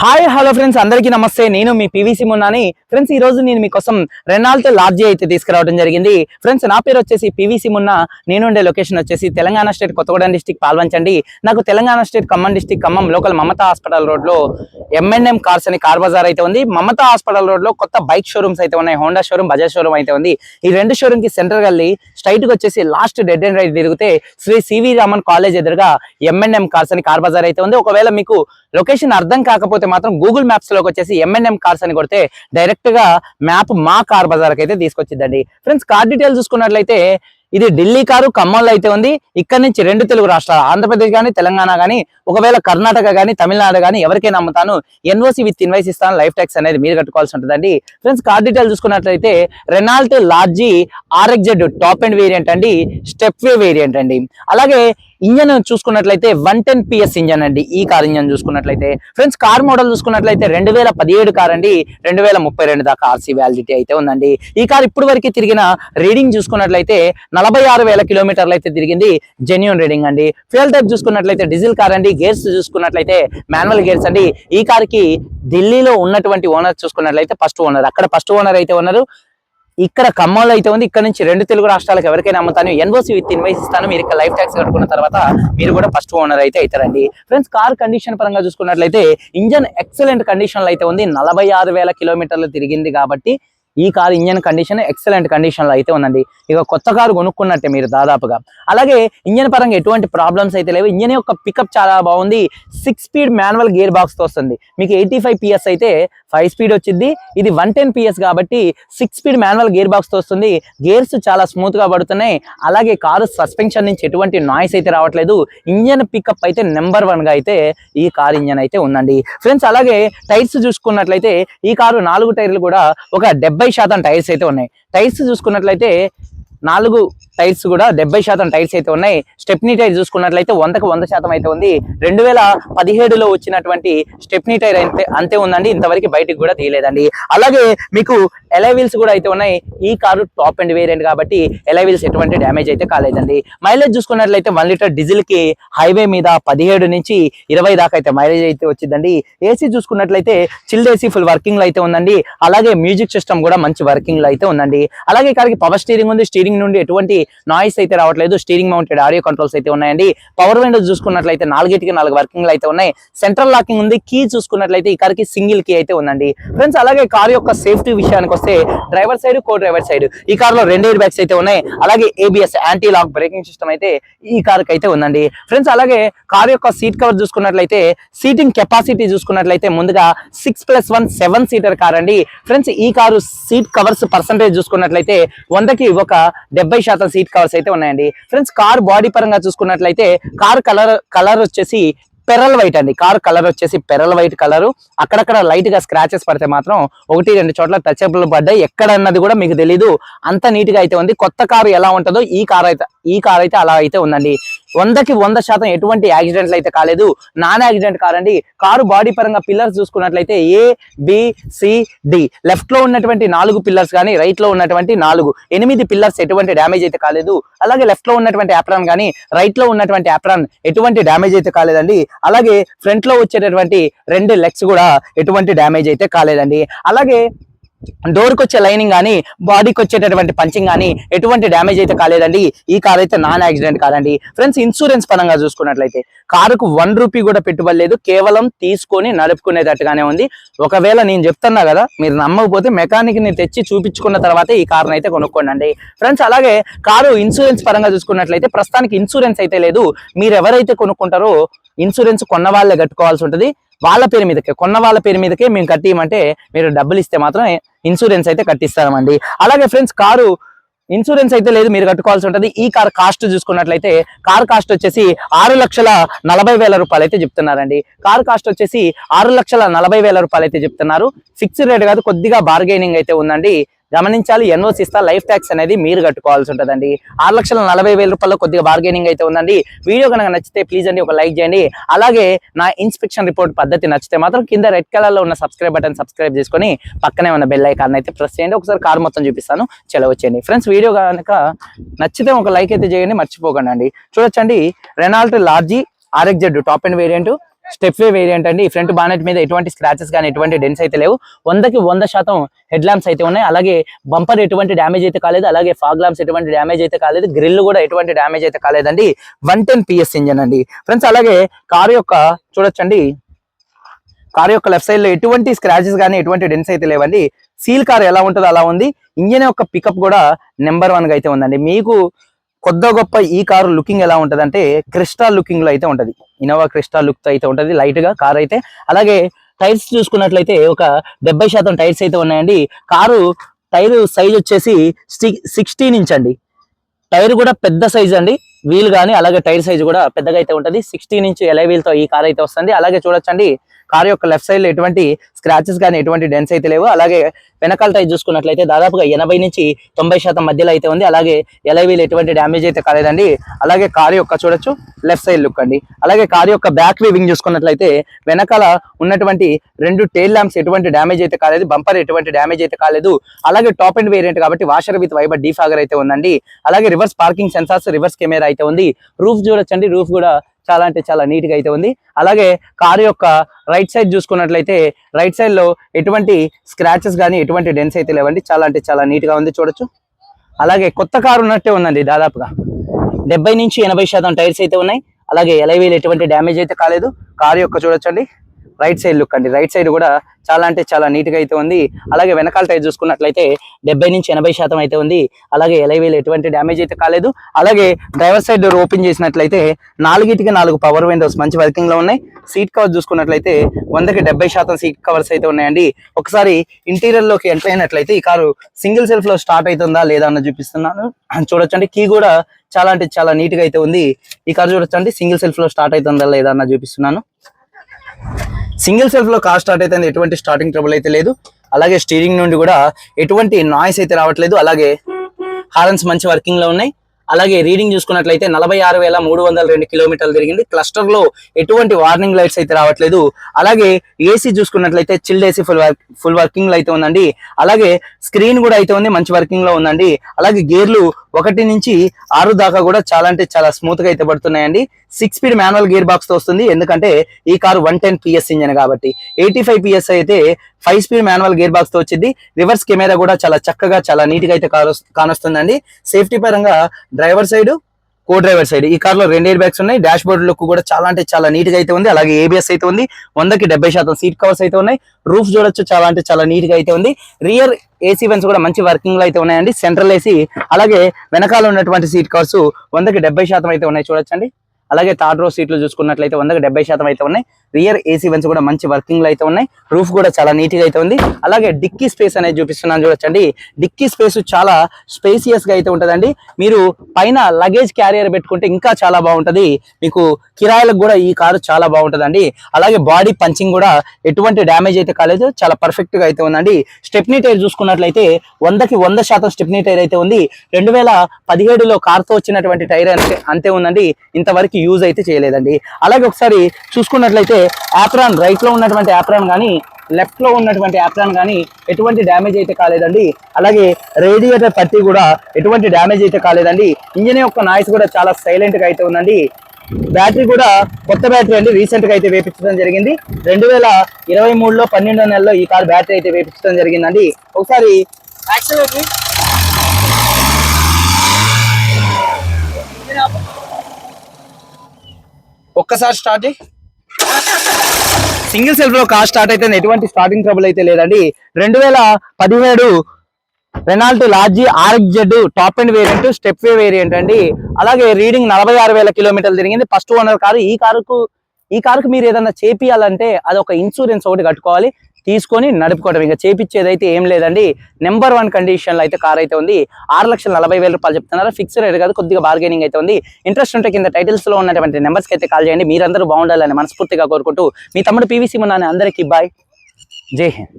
Hi hello friends అందరికీ నమస్తే. నేను మీ పివిసి మున్నాని ఫ్రెండ్స్ ఈ రోజు నేను మీకోసం రెనాల్తో లార్జీ అయితే తీసుకురావడం జరిగింది. ఫ్రెండ్స్ నా పేరు వచ్చేసి పివిసి మున్నా నేను ఉండే లొకేషన్ వచ్చేసి తెలంగాణ స్టేట్ కొత్తగూడెం డిస్టిక్ పాల్వంచండి. నాకు Telangana state Khammam district Khammam local Mamata hospital రోడ్లో ఎంఎన్ఎం కార్స్ అని కార్ బజార్ అయితే ఉంది. మమతా హాస్పిటల్ రోడ్లో కొత్త బైక్ షోరూమ్స్ అయితే ఉన్నాయి. హోండా షోరూమ్ బజాజ్ షోరూమ్ అయితే ఉంది. ఈ రెండు షోరూమ్కి సెంటర్ వెళ్ళి స్ట్రైట్ వచ్చేసి లాస్ట్ డెడ్ అండ్ రైట్ తిరిగితే శ్రీ సివి రామన్ కాలేజ్ ఎదురుగా ఎంఎన్ఎం కార్స్ అని కార్ బజార్ అయితే ఉంది. ఒకవేళ మీకు లొకేషన్ అర్థం కాకపోతే మాత్రం గూగుల్ మ్యాప్స్లోకి వచ్చేసి ఎంఎన్ఎం కార్స్ అని కొడితే డైరెక్ట్గా మ్యాప్ మా కార్ బజార్కి అయితే తీసుకొచ్చిద్దండి. ఫ్రెండ్స్ కార్ డీటెయిల్స్ చూసుకున్నట్లయితే ఇది ఢిల్లీ కారు ఖమ్మంలో అయితే ఉంది. ఇక్కడ నుంచి రెండు తెలుగు రాష్ట్రాలు ఆంధ్రప్రదేశ్ కానీ తెలంగాణ కానీ ఒకవేళ కర్ణాటక కానీ తమిళనాడు కానీ ఎవరికైనా అమ్ముతాను. ఎన్ఓసి విత్ ఇన్వైస్ ఇస్తాను లైఫ్ ట్యాక్స్ అనేది మీరు కట్టుకోవాల్సి ఉంటుందండి. ఫ్రెండ్స్ కార్ డీటెయిల్ చూసుకున్నట్లయితే Renault Lodgy RXZ top and variant అండి స్టెప్ వే వేరియంట్ అండి. అలాగే ఇంజన్ చూసుకున్నట్లయితే వన్ టెన్ పిఎస్ ఇంజన్ అండి ఈ కార్ ఇంజన్ చూసుకున్నట్లయితే. ఫ్రెండ్స్ కార్ మోడల్ చూసుకున్నట్లయితే రెండు వేల పదిహేడు కార్ అండి రెండు వేల ముప్పై రెండు దాకా ఆర్సీ వ్యాలిడిటీ అయితే ఉందండి. ఈ కార్ ఇప్పుడు వరకు తిరిగిన రీడింగ్ చూసుకున్నట్లయితే నలభై ఆరు వేల కిలోమీటర్లు అయితే తిరిగింది జెన్యున్ రీడింగ్ అండి. ఫ్యూల్ టైప్ చూసుకున్నట్లయితే డీజిల్ కార్ అండి. గేర్స్ చూసుకున్నట్లయితే మాన్యువల్ గేర్స్ అండి. ఈ కార్కి ఢిల్లీలో ఉన్నటువంటి ఓనర్ చూసుకున్నట్లయితే ఫస్ట్ ఓనర్ అక్కడ ఫస్ట్ ఓనర్ అయితే ఉన్నారు. ఇక్కడ ఖమ్మంలో అయితే ఉంది. ఇక్కడ నుంచి రెండు తెలుగు రాష్ట్రాలకు ఎవరికైనా అమ్ముతాను. ఎన్ఓసి విత్ ఇన్వైస్ ఇస్తాను. మీరు ఇక్కడ లైఫ్ ట్యాక్స్ కట్టుకున్న తర్వాత మీరు కూడా ఫస్ట్ ఓనర్ అయితే అవుతారండి. ఫ్రెండ్స్ కార్ కండిషన్ పరంగా చూసుకున్నట్లయితే ఇంజన్ ఎక్సలెంట్ కండిషన్లో అయితే ఉంది. నలభై ఆరు వేల కిలోమీటర్లు తిరిగింది కాబట్టి ఈ కారు ఇంజన్ కండిషన్ ఎక్సలెంట్ కండిషన్లో అయితే ఉందండి. ఇక కొత్త కారు కొనుక్కున్నట్టే మీరు దాదాపుగా. అలాగే ఇంజన్ పరంగా ఎటువంటి ప్రాబ్లమ్స్ అయితే లేవు. ఇంజన్ యొక్క పికప్ చాలా బాగుంది. సిక్స్ స్పీడ్ మాన్యువల్ గేర్ బాక్స్తో వస్తుంది. మీకు ఎయిటీ ఫైవ్ పిఎస్ అయితే ఫైవ్ స్పీడ్ వచ్చింది ఇది వన్ టెన్ పిఎస్ కాబట్టి సిక్స్ స్పీడ్ మాన్యువల్ గేర్ బాక్స్తో వస్తుంది. గేర్స్ చాలా స్మూత్గా పడుతున్నాయి. అలాగే కారు సస్పెన్షన్ నుంచి ఎటువంటి నాయిస్ అయితే రావట్లేదు. ఇంజన్ పికప్ అయితే నెంబర్ వన్గా అయితే ఈ కారు ఇంజన్ అయితే ఉందండి. ఫ్రెండ్స్ అలాగే టైర్స్ చూసుకున్నట్లయితే ఈ కారు నాలుగు టైర్లు కూడా ఒక డెబ్బై శాతం టైర్స్ అయితే ఉన్నాయి. టైర్స్ చూసుకున్నట్లయితే నాలుగు టైర్స్ కూడా డెబ్బై శాతం టైర్స్ అయితే ఉన్నాయి. స్టెప్నీ టైర్ చూసుకున్నట్లయితే వందకు వంద శాతం అయితే ఉంది. రెండు వేల పదిహేడులో వచ్చినటువంటి స్టెప్నీ టైర్ అయితే అంతే ఉందండి. ఇంతవరకు బయటికి కూడా తీయలేదండి. అలాగే మీకు ఎలైవిల్స్ కూడా అయితే ఉన్నాయి. ఈ కారు టాప్ అండ్ వేరియంట్ కాబట్టి ఎలైవిల్స్ ఎటువంటి డ్యామేజ్ అయితే కాలేదండి. మైలేజ్ చూసుకున్నట్లయితే వన్ లీటర్ డీజిల్కి హైవే మీద పదిహేడు నుంచి ఇరవై దాకా అయితే మైలేజ్ అయితే వచ్చిందండి. ఏసీ చూసుకున్నట్లయితే చిల్డ్ ఏసీ ఫుల్ వర్కింగ్లో అయితే ఉందండి. అలాగే మ్యూజిక్ సిస్టమ్ కూడా మంచి వర్కింగ్లో అయితే ఉందండి. అలాగే కారికి పవర్ స్టీరింగ్ ఉంది. స్టీరింగ్ నుండి ఎటువంటి నాయిస్ అయితే రావట్లేదు స్టీరింగ్ మౌంటెడ్ ఆడియో కంట్రోల్స్ అయితే ఉన్నాయండి. పవర్ విండోస్ చూసుకున్నట్లయితే నాలుగిటికి నాలుగు వర్కింగ్ అయితే ఉన్నాయి. సెంట్రల్ లాకింగ్ ఉంది కీ చూసుకున్నట్లయితే ఈ కార్కి సింగిల్ కీ అయితే ఉందండి. ఫ్రెండ్స్ అలాగే కార్ యొక్క సేఫ్టీ విషయానికి వస్తే driver side co driver side ఈ కార్లో రెండు ఎయిర్ బ్యాగ్స్ అయితే ఉన్నాయి. అలాగే ABS anti lock braking system అయితే ఈ కార్కి అయితే ఉందండి. ఫ్రెండ్స్ అలాగే కార్ యొక్క సీట్ కవర్ చూసుకున్నట్లయితే సీటింగ్ కెపాసిటీ చూసుకున్నట్లయితే ముందుగా six plus one seven seater car అండి. ఫ్రెండ్స్ ఈ కారు సీట్ కవర్స్ పర్సంటేజ్ చూసుకున్నట్లయితే వందకి ఒక డెబ్బై శాతం సీట్ కవర్స్ అయితే ఉన్నాయండి. ఫ్రెండ్స్ కార్ బాడీ పరంగా చూసుకున్నట్లయితే కార్ కలర్ కలర్ వచ్చేసి పెరల్ వైట్ అండి. కార్ కలర్ వచ్చేసి పెరల్ వైట్ కలర్. అక్కడక్కడ లైట్గా స్క్రాచెస్ పడితే మాత్రం ఒకటి రెండు చోట్ల టచ్అప్లు పడ్డాయి. ఎక్కడ అన్నది కూడా మీకు తెలీదు. అంత నీట్గా అయితే ఉంది. కొత్త కారు ఎలా ఉంటుందో ఈ కార్ అయితే ఈ కార్ అయితే అలా అయితే ఉందండి. వందకి వంద శాతం ఎటువంటి యాక్సిడెంట్లు అయితే కాలేదు. నాన్ యాక్సిడెంట్ కారండి కారు బాడీ పరంగా పిల్లర్స్ చూసుకున్నట్లయితే ఏ బి సి డి లెఫ్ట్లో ఉన్నటువంటి నాలుగు పిల్లర్స్ కానీ రైట్లో ఉన్నటువంటి నాలుగు. ఎనిమిది పిల్లర్స్ ఎటువంటి డ్యామేజ్ అయితే కాలేదు. అలాగే లెఫ్ట్లో ఉన్నటువంటి యాప్రాన్ కానీ రైట్లో ఉన్నటువంటి యాప్రాన్ ఎటువంటి డ్యామేజ్ అయితే కాలేదండి. అలాగే ఫ్రంట్లో వచ్చేటటువంటి రెండు లెగ్స్ కూడా ఎటువంటి డ్యామేజ్ అయితే కాలేదండి. అలాగే డోర్కి వచ్చే లైనింగ్ కానీ బాడీకి వచ్చేటటువంటి పంచింగ్ కానీ ఎటువంటి డ్యామేజ్ అయితే కాలేదండి. ఈ కార్ అయితే నాన్ యాక్సిడెంట్ కాదండి. ఫ్రెండ్స్ ఇన్సూరెన్స్ పరంగా చూసుకున్నట్లయితే కారుకు వన్ రూపీ కూడా పెట్టుబడి లేదు. కేవలం తీసుకొని నడుపుకునేటట్టుగానే ఉంది. ఒకవేళ నేను చెప్తున్నా కదా మీరు నమ్మకపోతే మెకానిక్ని తెచ్చి చూపించుకున్న తర్వాత ఈ కార్ని అయితే కొనుక్కోండి ఫ్రెండ్స్ అలాగే కారు ఇన్సూరెన్స్ పరంగా చూసుకున్నట్లయితే ప్రస్తుతానికి ఇన్సూరెన్స్ అయితే లేదు. మీరు ఎవరైతే కొనుక్కుంటారో ఇన్సూరెన్స్ కొన్న వాళ్ళే కట్టుకోవాల్సి ఉంటుంది. వాళ్ళ పేరు మీదకే కొన్న వాళ్ళ పేరు మీదకే మేము కట్టియమంటే మీరు డబ్బులు ఇస్తే మాత్రం ఇన్సూరెన్స్ అయితే కట్టిస్తామండి. అలాగే ఫ్రెండ్స్ కారు ఇన్సూరెన్స్ అయితే లేదు మీరు కట్టుకోవాల్సి ఉంటుంది. ఈ కార్ కాస్ట్ చూసుకున్నట్లయితే కార్ కాస్ట్ వచ్చేసి ఆరు లక్షల నలభై వేల రూపాయలు అయితే చెప్తున్నారండి. కార్ కాస్ట్ వచ్చేసి ఆరు లక్షల నలభై వేల రూపాయలు అయితే చెప్తున్నారు. ఫిక్స్డ్ రేట్ కాదు కొద్దిగా బార్గెనింగ్ అయితే ఉందండి. గమనించాలి. ఎన్ఓసి ఇస్తా లైఫ్ ట్యాక్స్ అనేది మీరు కట్టుకోవాల్సి ఉంటుందండి. ఆరు లక్షల నలభై వేల రూపాయలు కొద్దిగా బార్గెనింగ్ అయితే ఉందండి. వీడియో కనుక నచ్చితే ప్లీజ్ అండి ఒక లైక్ చేయండి. అలాగే నా ఇన్స్పెక్షన్ రిపోర్ట్ పద్ధతి నచ్చితే మాత్రం కింద రెడ్ కలర్లో ఉన్న సబ్స్క్రైబ్ బటన్ సబ్స్క్రైబ్ చేసుకొని పక్కనే ఉన్న బెల్ ఐకాన్ అయితే ప్రెస్ చేయండి. ఒకసారి కార్ మొత్తం చూపిస్తాను. చెలవచ్చేయండి ఫ్రెండ్స్ వీడియో కనుక నచ్చితే ఒక లైక్ అయితే చేయండి మర్చిపోకండి చూడొచ్చండి. Renault Lodgy RXZ top end variant step way variant అండి. ఫ్రంట్ బానెట్ మీద ఎటువంటి స్క్రాచెస్ కానీ ఎటువంటి డెన్స్ అయితే లేవు. వందకి వంద శాతం హెడ్ ల్యాంప్స్ అయితే ఉన్నాయి. అలాగే బంపర్ ఎటువంటి డ్యామేజ్ అయితే కాలేదు. అలాగే ఫాగ్ ల్యాంప్స్ ఎటువంటి డ్యామేజ్ అయితే కాలేదు. గ్రిల్ కూడా ఎటువంటి డ్యామేజ్ అయితే కాలేదండి. వన్ టెన్ పిఎస్ ఇంజన్ అండి. ఫ్రెండ్స్ అలాగే కారు యొక్క చూడొచ్చండి. కారు యొక్క లెఫ్ట్ సైడ్లో ఎటువంటి స్క్రాచెస్ కానీ ఎటువంటి డెన్స్ అయితే లేవండి. సీల్ కార్ ఎలా ఉంటుందో అలా ఉంది. ఇంజన్ యొక్క పికప్ కూడా నెంబర్ వన్గా అయితే ఉందండి. మీకు కొద్ద గొప్ప ఈ కారు లుకింగ్ ఎలా ఉంటుంది అంటే క్రిస్టా లుకింగ్లో అయితే ఉంటది. ఇనోవా క్రిస్టా లుక్తో అయితే ఉంటది. లైట్గా కార్ అయితే. అలాగే టైర్స్ చూసుకున్నట్లయితే ఒక డెబ్బై శాతం టైర్స్ అయితే ఉన్నాయండి. కారు టైర్ సైజ్ వచ్చేసి సిక్స్టీన్ ఇంచ్ అండి. టైర్ కూడా పెద్ద సైజ్ అండి. వీల్ కానీ అలాగే టైర్ సైజ్ కూడా పెద్దగా అయితే ఉంటుంది. సిక్స్టీన్ ఇంచ్ ఎలై వీల్తో ఈ కార్ అయితే వస్తుంది. అలాగే చూడొచ్చండి కార్ యొక్క లెఫ్ట్ సైడ్లో ఎటువంటి స్క్రాచెస్ కానీ ఎటువంటి డెన్స్ అయితే లేవు. అలాగే వెనకాల టైర్ చూసుకున్నట్లయితే దాదాపుగా ఎనభై నుంచి తొంభై శాతం మధ్యలో అయితే ఉంది. అలాగే ఎలై వీల్ ఎటువంటి డ్యామేజ్ అయితే కాలేదండి. అలాగే కార్ యొక్క చూడొచ్చు లెఫ్ట్ సైడ్ లుక్ అండి. అలాగే కార్ యొక్క బ్యాక్ వీవింగ్ చూసుకున్నట్లయితే వెనకాల ఉన్నటువంటి రెండు టైల్ ల్యాంప్స్ ఎటువంటి డ్యామేజ్ అయితే కాలేదు. బంపర్ ఎటువంటి డ్యామేజ్ అయితే కాలేదు. అలాగే టాప్ అండ్ వేరియంట్ కాబట్టి వాషర్ విత్ వైబర్ డీఫాగర్ అయితే ఉందండి. అలాగే reverse parking sensors reverse camera అయితే ఉంది. రూఫ్ చూడొచ్చండి. రూఫ్ కూడా చాలా అంటే చాలా నీట్గా అయితే ఉంది. అలాగే కారు యొక్క రైట్ సైడ్ చూసుకున్నట్లయితే రైట్ సైడ్లో ఎటువంటి స్క్రాచెస్ కానీ ఎటువంటి డెన్స్ అయితే లేవండి. చాలా అంటే చాలా నీట్గా ఉంది చూడొచ్చు. అలాగే కొత్త కారు ఉన్నట్టే ఉందండి దాదాపుగా. డెబ్బై నుంచి ఎనభై శాతం టైర్స్ అయితే ఉన్నాయి. అలాగే ఎలైవీలు ఎటువంటి డ్యామేజ్ అయితే కాలేదు. కారు యొక్క చూడొచ్చండి. రైట్ సైడ్ లుక్ అండి. రైట్ సైడ్ కూడా చాలా అంటే చాలా నీట్గా అయితే ఉంది. అలాగే వెనకాల టైర్ చూసుకున్నట్లయితే డెబ్బై నుంచి ఎనభై శాతం అయితే ఉంది. అలాగే ఎలైవేలు ఎటువంటి డ్యామేజ్ అయితే కాలేదు. అలాగే డ్రైవర్ సైడ్ డోర్ ఓపెన్ చేసినట్లయితే నాలుగిటికి నాలుగు పవర్ విండోస్ మంచి వర్కింగ్లో ఉన్నాయి. సీట్ కవర్ చూసుకున్నట్లయితే వందకి డెబ్బై శాతం సీట్ కవర్స్ అయితే ఉన్నాయండి. ఒకసారి ఇంటీరియర్లోకి ఎంటర్ అయినట్లయితే ఈ కారు సింగిల్ సెల్ఫ్లో స్టార్ట్ అవుతుందా లేదా అన్న చూపిస్తున్నాను. చూడొచ్చండి. కీ కూడా చాలా అంటే చాలా నీట్గా అయితే ఉంది. ఈ కారు చూడొచ్చండి. సింగిల్ సెల్ఫ్లో స్టార్ట్ అవుతుందా లేదా అన్న చూపిస్తున్నాను. సింగిల్ సెల్ఫ్లో కార్ స్టార్ట్ అయితే ఎటువంటి స్టార్టింగ్ ట్రబుల్ అయితే లేదు. అలాగే స్టీరింగ్ నుండి కూడా ఎటువంటి నాయిస్ అయితే రావట్లేదు. అలాగే హారన్స్ మంచి వర్కింగ్లో ఉన్నాయి. అలాగే రీడింగ్ చూసుకున్నట్లయితే నలభై ఆరు వేల మూడు వందల రెండు కిలోమీటర్లు తిరిగింది. క్లస్టర్లో ఎటువంటి వార్నింగ్ లైట్స్ అయితే రావట్లేదు. అలాగే ఏసీ చూసుకున్నట్లయితే chilled AC full work full వర్కింగ్లో అయితే ఉందండి. అలాగే స్క్రీన్ కూడా అయితే ఉంది మంచి వర్కింగ్లో ఉందండి. అలాగే గేర్లు ఒకటి నుంచి ఆరు దాకా కూడా చాలా అంటే చాలా స్మూత్గా అయితే పడుతున్నాయండి. సిక్స్ స్పీడ్ మాన్యువల్ గేర్ బాక్స్తో వస్తుంది. ఎందుకంటే ఈ car one ten PS engine కాబట్టి. ఎయిటీ ఫైవ్ పిఎస్ అయితే ఫైవ్ స్పీడ్ మాన్యువల్ గేర్ బాక్స్తో వచ్చింది. రివర్స్ కెమెరా కూడా చాలా చక్కగా చాలా నీట్గా అయితే కానొస్తుందండి. సేఫ్టీ పరంగా driver side co driver side. ఈ కార్లో రెండు ఎయిర్ బ్యాగ్స్ ఉన్నాయి. డాష్ బోర్డ్ లుక్ కూడా చాలా అంటే చాలా నీట్గా అయితే ఉంది. అలాగే ఏబిఎస్ అయితే ఉంది. వందకి డెబ్బై శాతం సీట్ కవర్స్ అయితే ఉన్నాయి. రూఫ్ చూడొచ్చు. చాలా అంటే చాలా నీట్గా అయితే ఉంది. రియర్ ఏసీ వెన్స్ కూడా మంచి వర్కింగ్లో అయితే ఉన్నాయండి. Central AC. అలాగే వెనకాల ఉన్నటువంటి సీట్ కవర్స్ వందకి డెబ్బై శాతం అయితే ఉన్నాయి. చూడొచ్చండి. అలాగే థర్డ్ రో సీట్లు చూసుకున్నట్లయితే వందకి డెబ్బై శాతం అయితే ఉన్నాయి. రియర్ ఏసీ వెన్స్ కూడా మంచి వర్కింగ్లో అయితే ఉన్నాయి. రూఫ్ కూడా చాలా నీట్గా అయితే ఉంది. అలాగే డిక్కీ స్పేస్ అనేది చూపిస్తున్నాను చూడొచ్చండి. డిక్కీ స్పేస్ చాలా స్పేసియస్గా అయితే ఉంటుందండి. మీరు పైన లగేజ్ క్యారియర్ పెట్టుకుంటే ఇంకా చాలా బాగుంటది. మీకు కిరాయిలకు కూడా ఈ కారు చాలా బాగుంటదండి. అలాగే బాడీ పంచింగ్ కూడా ఎటువంటి డ్యామేజ్ అయితే కాలేదు. చాలా పర్ఫెక్ట్గా అయితే ఉందండి. స్టెప్నీ టైర్ చూసుకున్నట్లయితే వందకి వంద శాతం స్టెప్నీ టైర్ అయితే ఉంది. రెండు వేల పదిహేడులో కార్తో వచ్చినటువంటి టైర్ అంతే అంతే ఉందండి. ఇంతవరకు యూజ్ అయితే చేయలేదండి. అలాగే ఒకసారి చూసుకున్నట్లయితే యాప్రాన్ రైట్లో ఉన్నటువంటి యాప్రాన్ కానీ లెఫ్ట్లో ఉన్నటువంటి యాప్రాన్ కానీ ఎటువంటి డ్యామేజ్ అయితే కాలేదండి. అలాగే రేడియేటర్ పత్తి కూడా ఎటువంటి డ్యామేజ్ అయితే కాలేదండి. ఇంజిన్ యొక్క నాయిస్ కూడా చాలా సైలెంట్గా అయితే ఉందండి. బ్యాటరీ కూడా కొత్త బ్యాటరీ అండి. రీసెంట్గా అయితే వేపించడం జరిగింది. రెండు వేల ఇరవై మూడులో పన్నెండో నెలలో ఈ కార్ బ్యాటరీ అయితే వేపించడం జరిగిందండి. ఒకసారి యాక్సిలేటరీ ఒక్కసారి స్టార్ట్ సింగిల్ సెల్ఫ్లో కార్ స్టార్ట్ అయితే ఎటువంటి స్టార్టింగ్ ట్రబుల్ అయితే లేదండి. రెండు వేల పదిహేడు Renault Lodgy RX Z top end variant step way variant అండి. అలాగే రీడింగ్ నలభై ఆరు వేల కిలోమీటర్లు తిరిగింది. First owner car. ఈ కారుకు ఈ కారుకు మీరు ఏదైనా చేపియాలంటే అది ఒక ఇన్సూరెన్స్ ఒకటి కట్టుకోవాలి. తీసుకొని నడుపుకోవడం. ఇంకా చేపించేది అయితే ఏం లేదండి. నెంబర్ వన్ కండిషన్లో అయితే కార్ అయితే ఉంది. ఆరు లక్షల నలభై వేల రూపాయలు చెప్తున్నారు. ఫిక్స్ రేట్ కాదు కొద్దిగా బార్గెనింగ్ అయితే ఉంది. ఇంట్రెస్ట్ ఉంటే కింద టైటిల్స్లో ఉన్నటువంటి నెంబర్స్ అయితే కాల్ చేయండి. మీరందరూ బాగుండాలని మనస్ఫూర్తిగా కోరుకుంటూ మీ తమ్ముడు పీవీసీ మున్నాని అందరికీ బాయ్ జై హింద్.